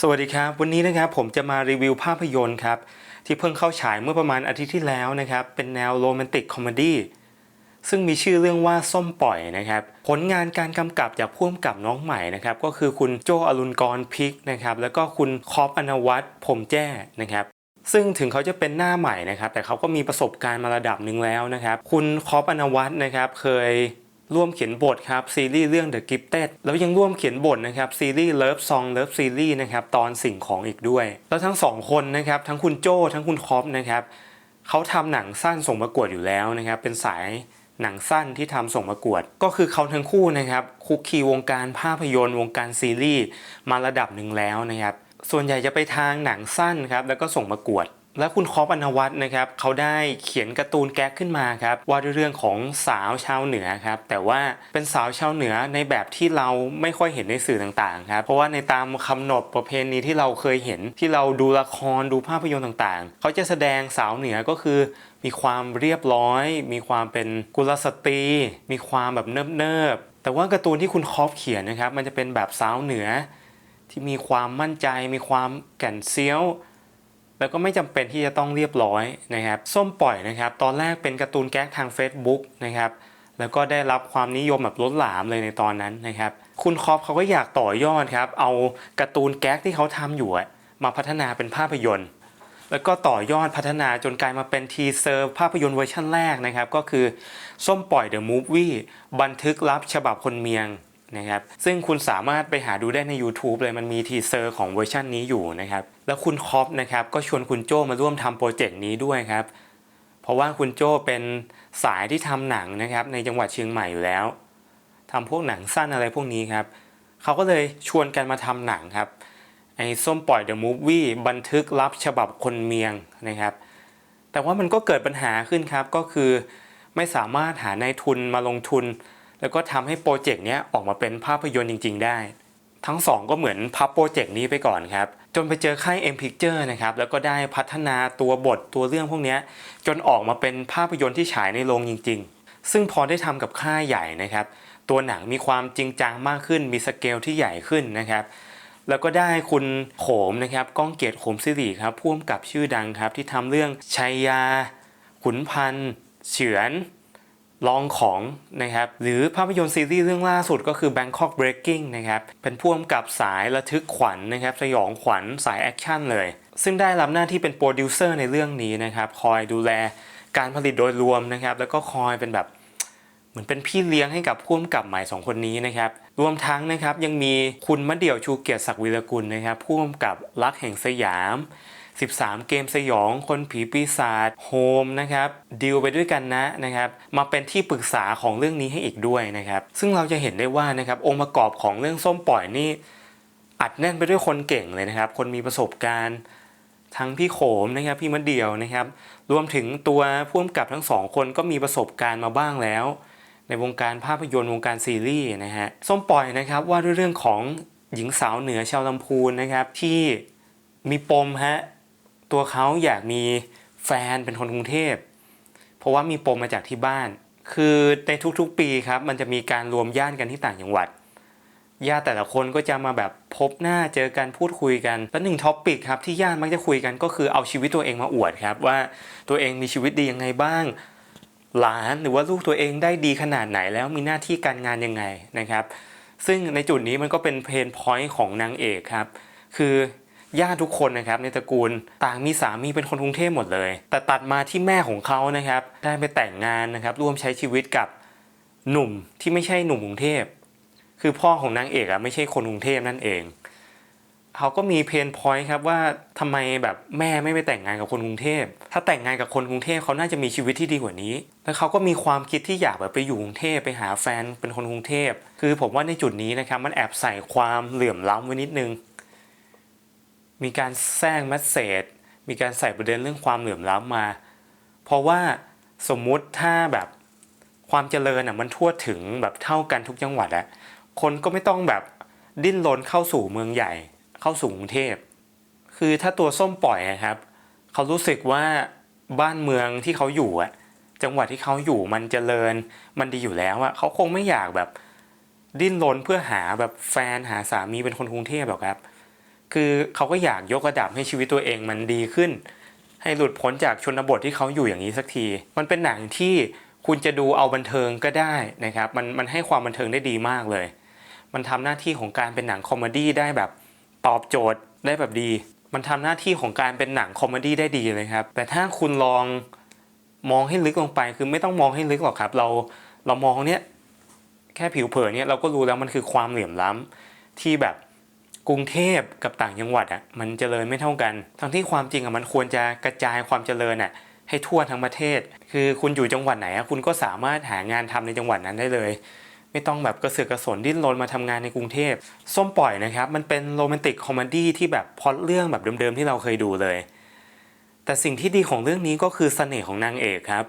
สวัสดีครับ วันนี้นะครับผมจะมารีวิวภาพยนตร์ครับที่เพิ่งเข้าฉายเมื่อประมาณอาทิตย์ที่แล้วนะครับ เป็นแนวโรแมนติกคอมเมดี้ซึ่งมีชื่อเรื่องว่าส้มปล่อยนะครับ ผลงานการกำกับจากพ่วงกับน้องใหม่นะครับ ก็คือคุณโจอรุณกรพิกนะครับ แล้วก็คุณคอปอนวัตรผมแจ้นะครับ ซึ่งถึงเขาจะเป็นหน้าใหม่นะครับ แต่เขาก็มีประสบการณ์มาระดับหนึ่งแล้วนะครับ คุณคอปอนวัตนะครับเคย ร่วมเขียนบทครับซีรีส์เรื่อง The Gifted แล้วยังร่วมเขียนบทนะครับซีรีส์ Love Song Love Series นะครับตอนสิ่งของอีกด้วย แล้วทั้งสองคนนะครับทั้งคุณโจ้ทั้งคุณคอปนะครับเขาทำหนังสั้นส่งประกวดอยู่แล้วนะครับเป็นสายหนังสั้นที่ทำส่งประกวด ก็คือเขาทั้งคู่นะครับคุกคีวงการภาพยนตร์ วงการซีรีส์มาระดับหนึ่งแล้วนะครับส่วนใหญ่จะไปทางหนังสั้นครับแล้วก็ส่งประกวด และคุณคอปอนวัตนะครับเขาได้เขียนการ์ตูนแก๊กขึ้นมาครับว่าด้วยเรื่องของสาวชาวเหนือครับแต่ว่าเป็นสาวชาวเหนือในแบบที่เราไม่ค่อยเห็นในสื่อต่างๆครับเพราะว่าในตามคำหนบประเพณีที่เราเคยเห็นที่เราดูละครดูภาพยนตร์ต่างๆ เขาจะแสดงสาวเหนือก็คือมีความเรียบร้อย มีความเป็นกุลสตรี มีความแบบเนิบๆ แต่ว่าการ์ตูนที่คุณคอปเขียนนะครับ มันจะเป็นแบบสาวเหนือ ที่มีความมั่นใจ มีความแก่นเซียว แล้วก็ไม่จำเป็นที่จะต้องเรียบร้อยนะครับส้มปล่อยนะครับ ตอนแรกเป็นการ์ตูนแก๊กทาง Facebook นะครับแล้วก็ได้รับความนิยมแบบล้นหลามเลยในตอนนั้นนะครับ คุณคอปเขาก็อยากต่อยอดครับ เอาการ์ตูนแก๊กที่เขาทำอยู่มาพัฒนาเป็นภาพยนตร์ แล้วก็ต่อยอดพัฒนาจนกลายมาเป็นทีเซอร์ภาพยนตร์เวอร์ชันแรกนะครับ ก็คือส้มปล่อยเดอะมูฟวี่บันทึกลับฉบับคนเมียง นะครับซึ่งคุณสามารถไปหาดูได้ใน YouTube เลยมันมีทีเซอร์ของเวอร์ชันนี้อยู่นะครับแล้วคุณคอปนะครับก็ชวนคุณโจมาร่วมทำโปรเจกต์นี้ด้วยครับเพราะว่าคุณโจเป็นสายที่ทำหนังนะครับในจังหวัดเชียงใหม่อยู่แล้วทำพวกหนังสั้นอะไรพวกนี้ครับเขาก็เลยชวนกันมาทำหนังครับไอ้ส้มปล่อยเดอะมูฟวี่บันทึกลับฉบับคนเมียงนะครับแต่ว่ามันก็เกิดปัญหาขึ้นครับก็คือไม่สามารถหานายทุนมาลงทุน แล้วก็ทำให้โปรเจกต์นี้ออกมาเป็นภาพยนตร์จริง ๆ ได้ ทั้งสองก็เหมือนพับโปรเจกต์นี้ไปก่อนครับ จนไปเจอค่าย M Picture นะครับ แล้วก็ได้พัฒนาตัวบทตัวเรื่องพวกนี้จนออกมาเป็นภาพยนตร์ที่ฉายในโรงจริง ๆ ซึ่งพอได้ทำกับค่ายใหญ่นะครับ ตัวหนังมีความจริงจังมากขึ้น มีสเกลที่ใหญ่ขึ้นนะครับแล้วก็ได้คุณโขมนะครับก้องเกียรติโขมสิริครับพ่วงกับชื่อดังครับที่ทำเรื่องชัยยา ขุนพันธ์เฉือน ลองของนะครับหรือภาพยนตร์ซีรีส์เรื่องล่าสุดก็คือ Bangkok Breaking นะครับเป็นพ่วงกับสายระทึกขวัญนะครับสยองขวัญสายแอคชั่นเลย ซึ่งได้รับหน้าที่เป็นโปรดิวเซอร์ในเรื่องนี้นะครับคอยดูแลการผลิตโดยรวมนะครับแล้วก็คอยเป็นแบบเหมือนเป็นพี่เลี้ยงให้กับพ่วงกับใหม่สองคนนี้นะครับรวมทั้งนะครับยังมีคุณมะเดี่ยวชูเกียรติศักดิ์วิรกุลนะครับพ่วงกับรักแห่งสยาม 13 เกมสยอง คนผีปีศาจโฮมนะครับดีลไปด้วยกันนะนะครับมาเป็นที่ปรึกษาของเรื่องนี้ให้อีกด้วยนะครับ ซึ่งเราจะเห็นได้ว่านะครับองค์ประกอบของเรื่องส้มปล่อยนี่อัดแน่นไปด้วยคนเก่งเลยนะครับ คนมีประสบการณ์ทั้งพี่โขมนะครับพี่มะเดี่ยวนะครับ รวมถึงตัวพ่วงกับทั้งสองคนก็มีประสบการณ์มาบ้างแล้ว ในวงการภาพยนตร์วงการซีรีส์นะฮะส้มปล่อยนะครับว่าด้วยเรื่องของหญิงสาวเหนือชาวลำพูนนะครับที่มีปมฮะ ตัวเขาอยากมีแฟนเป็นคนกรุงเทพ เพราะว่ามีปมมาจากที่บ้าน คือในทุกๆปีครับ มันจะมีการรวมญาติกันที่ต่างจังหวัดญาติแต่ละคนก็จะมาแบบพบหน้าเจอกันพูดคุยกันแล้วหนึ่งท็อปปิกครับที่ญาติมักจะคุยกันก็คือเอาชีวิตตัวเองมาอวดครับ ว่าตัวเองมีชีวิตดียังไงบ้าง หลานหรือว่าลูกตัวเองได้ดีขนาดไหนแล้วมีหน้าที่การงานยังไงนะครับ ซึ่งในจุดนี้มันก็เป็นเพนพอยต์ของนางเอกครับ คือ ญาติทุกคนนะครับในตระกูลต่างมีสามีเป็นคนกรุงเทพหมดเลย แต่ตัดมาที่แม่ของเขานะครับได้ไปแต่งงานนะครับร่วมใช้ชีวิตกับหนุ่มที่ไม่ใช่หนุ่มกรุงเทพ คือพ่อของนางเอกอะไม่ใช่คนกรุงเทพนั่นเองเขาก็มีเพนพอยต์ครับว่าทำไมแบบแม่ไม่ไปแต่งงานกับคนกรุงเทพ ถ้าแต่งงานกับคนกรุงเทพเขาน่าจะมีชีวิตที่ดีกว่านี้ แล้วเขาก็มีความคิดที่อยากแบบไปอยู่กรุงเทพไปหาแฟนเป็นคนกรุงเทพ คือผมว่าในจุดนี้นะครับมันแอบใส่ความเหลื่อมล้ำไว้นิดนึง มีการแทรกแมสเซจมีการใส่ประเด็นเรื่องความเหลื่อมล้ำมา เพราะว่าสมมุติถ้าแบบความเจริญอะมันทั่วถึงแบบเท่ากันทุกจังหวัดอะคนก็ไม่ต้องแบบดิ้นรนเข้าสู่เมืองใหญ่ เข้าสู่กรุงเทพ คือถ้าตัวส้มปล่อยอะครับ เขารู้สึกว่าบ้านเมืองที่เขาอยู่อะจังหวัดที่เขาอยู่มันเจริญ มันดีอยู่แล้วอะเขาคงไม่อยากแบบดิ้นรนเพื่อหาแบบแฟนหาสามีเป็นคนกรุงเทพหรอกครับ คือเขาก็อยากยกระดับให้ชีวิตตัวเองมันดีขึ้น ให้หลุดพ้นจากชนบทที่เขาอยู่อย่างนี้สักที มันเป็นหนังที่คุณจะดูเอาบันเทิงก็ได้นะครับ มันมันให้ความบันเทิงได้ดีมากเลย มันทำหน้าที่ของการเป็นหนังคอมเมดี้ได้แบบตอบโจทย์ได้แบบดี มันทำหน้าที่ของการเป็นหนังคอมเมดี้ได้ดีเลยครับ แต่ถ้าคุณลองมองให้ลึกลงไปคือไม่ต้องมองให้ลึกหรอกครับ เราเรามองเนี้ยแค่ผิวเผินเนี่ยเราก็รู้แล้วมันคือความเหลื่อมล้ำที่แบบ กรุงเทพกับต่างจังหวัดอะมันเจริญไม่เท่ากัน ทั้งที่ความจริงอะมันควรจะกระจายความเจริญอะให้ทั่วทั้งประเทศ คือคุณอยู่จังหวัดไหนอะคุณก็สามารถหางานทำในจังหวัดนั้นได้เลย ไม่ต้องแบบกระเสือกกระสนดิ้นรนมาทำงานในกรุงเทพส้มปล่อยนะครับ มันเป็นโรแมนติกคอมเมดี้ที่แบบพล็อตเรื่องแบบเดิมๆที่เราเคยดูเลย แต่สิ่งที่ดีของเรื่องนี้ก็คือเสน่ห์ของนางเอกครับ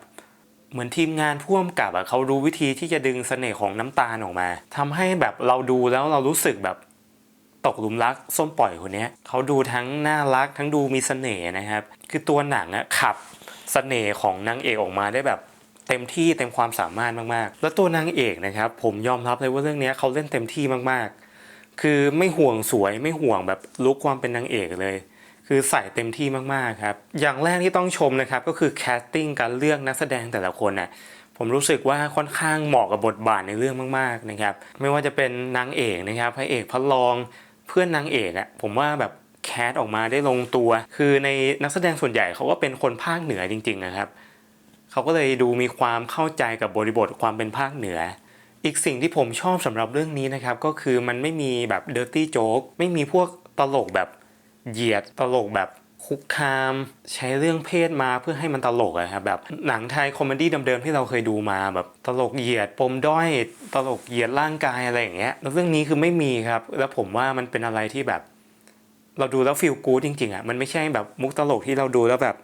เหมือนทีมงานพ่วมกับอะเขารู้วิธีที่จะดึงเสน่ห์ของน้ำตาลออกมาทำให้แบบเราดูแล้วเรารู้สึกแบบ ตกหลุมรักส้มปล่อยคนนี้เขาดูทั้งน่ารักทั้งดูมีเสน่ห์นะครับ คือตัวหนังอะขับเสน่ห์ของนางเอกออกมาได้แบบเต็มที่เต็มความสามารถมากๆ แล้วตัวนางเอกนะครับผมยอมรับเลยว่าเรื่องนี้เขาเล่นเต็มที่มากๆ คือไม่ห่วงสวยไม่ห่วงแบบลุกความเป็นนางเอกเลย คือใส่เต็มที่มากๆครับ อย่างแรกที่ต้องชมนะครับก็คือแคสติ้งการเลือกนักแสดงแต่ละคนน่ะผมรู้สึกว่าค่อนข้างเหมาะกับบทบาทในเรื่องมากๆนะครับ ไม่ว่าจะเป็นนางเอกนะครับพระเอกพระรอง เพื่อนนางเอกอะผมว่าแบบแคสออกมาได้ลงตัว คือในนักแสดงส่วนใหญ่เขาก็เป็นคนภาคเหนือจริง ๆ นะครับเขาก็เลยดูมีความเข้าใจกับบริบทความเป็นภาคเหนือ อีกสิ่งที่ผมชอบสำหรับเรื่องนี้นะครับ ก็คือมันไม่มีแบบเดอร์ตี้โจ๊กไม่มีพวกตลกแบบเหยียดตลกแบบ คุกคาม ใช้เรื่องเพศมาเพื่อให้มันตลกอะครับแบบหนังไทยคอมเมดี้เดิมๆที่เราเคยดูมาแบบตลกเหยียดปมด้อยตลกเหยียดร่างกายอะไรอย่างเงี้ยแล้วเรื่องนี้คือไม่มีครับ แล้วผมว่ามันเป็นอะไรที่แบบ เราดูแล้วฟีลกู๊ดจริงๆอะมันไม่ใช่แบบมุกตลกที่เราดูแล้วแบบ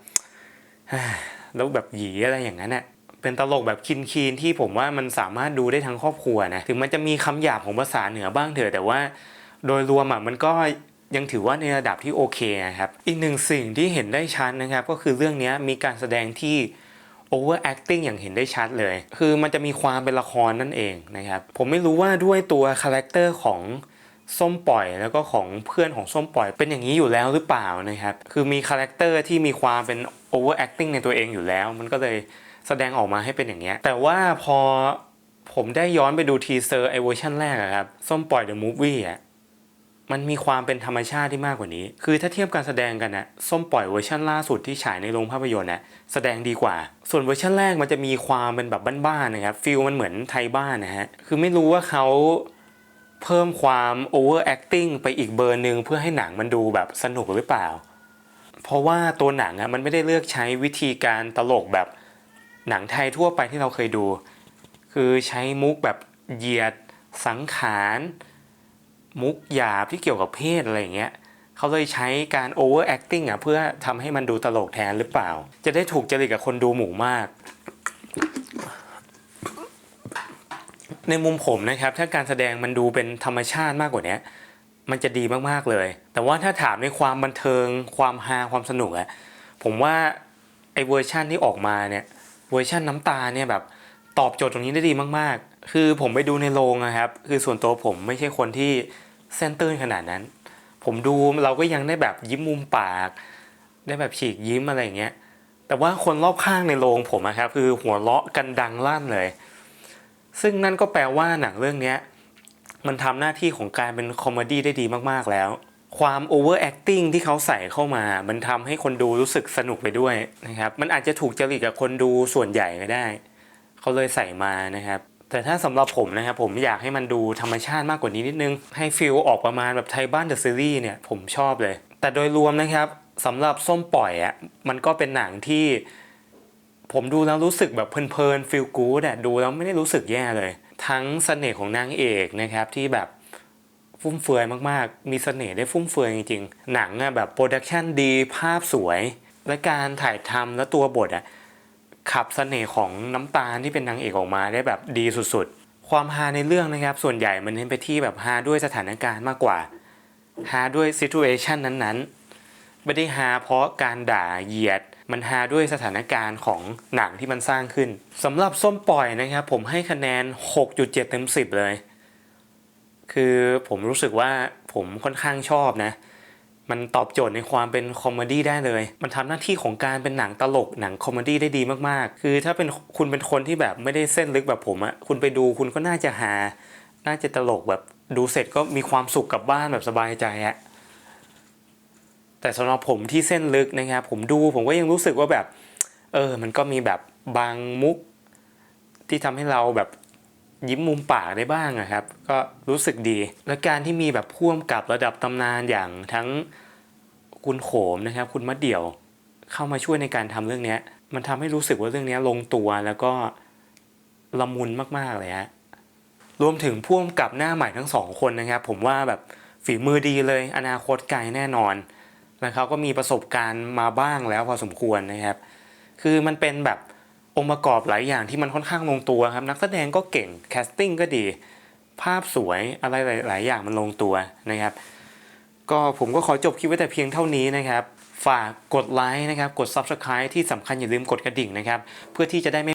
แล้วแบบหยีอะไรอย่างนั้นน่ะเป็นตลกแบบคินคีนที่ผมว่ามันสามารถดูได้ทั้งครอบครัวนะถึงมันจะมีคำหยาบของภาษาเหนือบ้างเถอะแต่ว่า โดยรวมอะมันก็ ยังถือว่าในระดับที่โอเคนะครับ อีกหนึ่งสิ่งที่เห็นได้ชัดนะครับ ก็คือเรื่องนี้มีการแสดงที่ over acting อย่างเห็นได้ชัดเลย คือมันจะมีความเป็นละครนั่นเองนะครับ ผมไม่รู้ว่าด้วยตัวคาแรคเตอร์ของส้มปล่อยแล้วก็ของเพื่อนของส้มปล่อยเป็นอย่างนี้อยู่แล้วหรือเปล่านะครับ คือมีคาแรคเตอร์ที่มีความเป็น over acting ในตัวเองอยู่แล้ว มันก็เลยแสดงออกมาให้เป็นอย่างเงี้แต่ว่าพอผมได้ย้อนไปดูทีเซอร์ไอเวอร์ชันแรกอะครับ ส้มปล่อย The Movie อะ มันมีความเป็นธรรมชาติที่มากกว่านี้ คือถ้าเทียบการแสดงกันนะส้มปล่อยเวอร์ชันล่าสุดที่ฉายในโรงภาพยนตร์นะแสดงดีกว่า ส่วนเวอร์ชันแรกมันจะมีความเป็นแบบบ้านๆนะครับฟิลมันเหมือนไทยบ้านนะฮะ คือไม่รู้ว่าเขาเพิ่มความ over acting ไปอีกเบอร์หนึ่งเพื่อให้หนังมันดูแบบสนุกหรือเปล่า เพราะว่าตัวหนังอะมันไม่ได้เลือกใช้วิธีการตลกแบบหนังไทยทั่วไปที่เราเคยดู คือใช้มุกแบบเหยียดสังขาร มุกหยาบที่เกี่ยวกับเพศอะไรอย่างเงี้ยเขาเลยใช้การ over acting อะเพื่อทำให้มันดูตลกแทนหรือเปล่า จะได้ถูกจริตกับคนดูหมู่มาก ในมุมผมนะครับ ถ้าการแสดงมันดูเป็นธรรมชาติมากกว่านี้มันจะดีมากๆเลย แต่ว่าถ้าถามในความบันเทิง ความฮาความสนุกอะผมว่าไอ้เวอร์ชันที่ออกมาเนี่ยเวอร์ชันน้ำตาเนี่ยแบบตอบโจทย์ตรงนี้ได้ดีมาก ๆ คือผมไปดูในโรงนะครับ คือส่วนตัวผมไม่ใช่คนที่ เส้นตื้นขนาดนั้น ผมดูเราก็ยังได้แบบยิ้มมุมปาก ได้แบบฉีกยิ้มอะไรอย่างเงี้ยแต่ว่าคนรอบข้างในโรงผมอะครับคือหัวเราะกันดังลั่นเลย ซึ่งนั่นก็แปลว่าหนังเรื่องนี้มันทำหน้าที่ของการเป็นคอมเมดี้ได้ดีมากๆแล้ว ความโอเวอร์แอคติ้งที่เขาใส่เข้ามา มันทำให้คนดูรู้สึกสนุกไปด้วยนะครับ มันอาจจะถูกจริตกับคนดูส่วนใหญ่ก็ได้ เขาเลยใส่มานะครับ แต่ถ้าสำหรับผมนะครับผมอยากให้มันดูธรรมชาติมากกว่านี้นิดนึง ให้ฟิลออกประมาณแบบไทยบ้านเดอะซีรีส์เนี่ยผมชอบเลย แต่โดยรวมนะครับสำหรับส้มปล่อยอะมันก็เป็นหนังที่ผมดูแล้วรู้สึกแบบเพลินๆฟีลกู๊ดอะดูแล้วไม่ได้รู้สึกแย่เลย ทั้งเสน่ห์ของนางเอกนะครับที่แบบฟุ่มเฟือยมากๆ มีเสน่ห์ได้ฟุ่มเฟือยจริงๆ หนังอะแบบโปรดักชันดีภาพสวย และการถ่ายทำและตัวบทอะ ขับเสน่ห์ของน้ำตาลที่เป็นนางเอกออกมาได้แบบดีสุดๆ ความฮาในเรื่องนะครับ ส่วนใหญ่มันเน้นไปที่แบบฮาด้วยสถานการณ์มากกว่าฮาด้วยซิทูเอชันนั้นๆ ไม่ได้ฮาเพราะการด่าเหยียด มันฮาด้วยสถานการณ์ของหนังที่มันสร้างขึ้นสำหรับส้มปล่อยนะครับ ผมให้คะแนน 6.7 เต็ม 10 เลย คือผมรู้สึกว่าผมค่อนข้างชอบนะ มันตอบโจทย์ในความเป็นคอมเมดี้ได้เลย มันทำหน้าที่ของการเป็นหนังตลกหนังคอมเมดี้ได้ดีมากๆ คือถ้าเป็นคุณเป็นคนที่แบบไม่ได้เส้นลึกแบบผมอะคุณไปดูคุณก็น่าจะหา น่าจะตลกแบบดูเสร็จก็มีความสุขกลับบ้านแบบสบายใจอะแต่สำหรับผมที่เส้นลึกนะครับ ผมดูผมก็ยังรู้สึกว่าแบบ เออ มันก็มีแบบบางมุกที่ทำให้เราแบบ ยิ้มมุมปากได้บ้างอะครับ ก็รู้สึกดี และการที่มีแบบพ่วงกับระดับตำนานอย่างทั้งคุณโขมนะครับ คุณมะเดี่ยวเข้ามาช่วยในการทำเรื่องนี้มันทำให้รู้สึกว่าเรื่องนี้ลงตัวแล้วก็ละมุนมากๆเลยฮะรวมถึงพ่วงกับหน้าใหม่ทั้งสองคนนะครับ ผมว่าแบบฝีมือดีเลย อนาคตไกลแน่นอน แล้วเขาก็มีประสบการณ์มาบ้างแล้วพอสมควรนะครับ คือมันเป็นแบบ องค์ประกอบหลายอย่างที่มันค่อนข้างลงตัวครับ นักแสดงก็เก่งแคสติ้งก็ดี ภาพสวยอะไรหลาย ๆ อย่างมันลงตัวนะครับ ก็ผมก็ขอจบคลิปไว้แต่เพียงเท่านี้นะครับ ฝากกดไลค์นะครับ กด Subscribe ที่สำคัญอย่าลืมกดกระดิ่งนะครับ เพื่อที่จะได้ไม่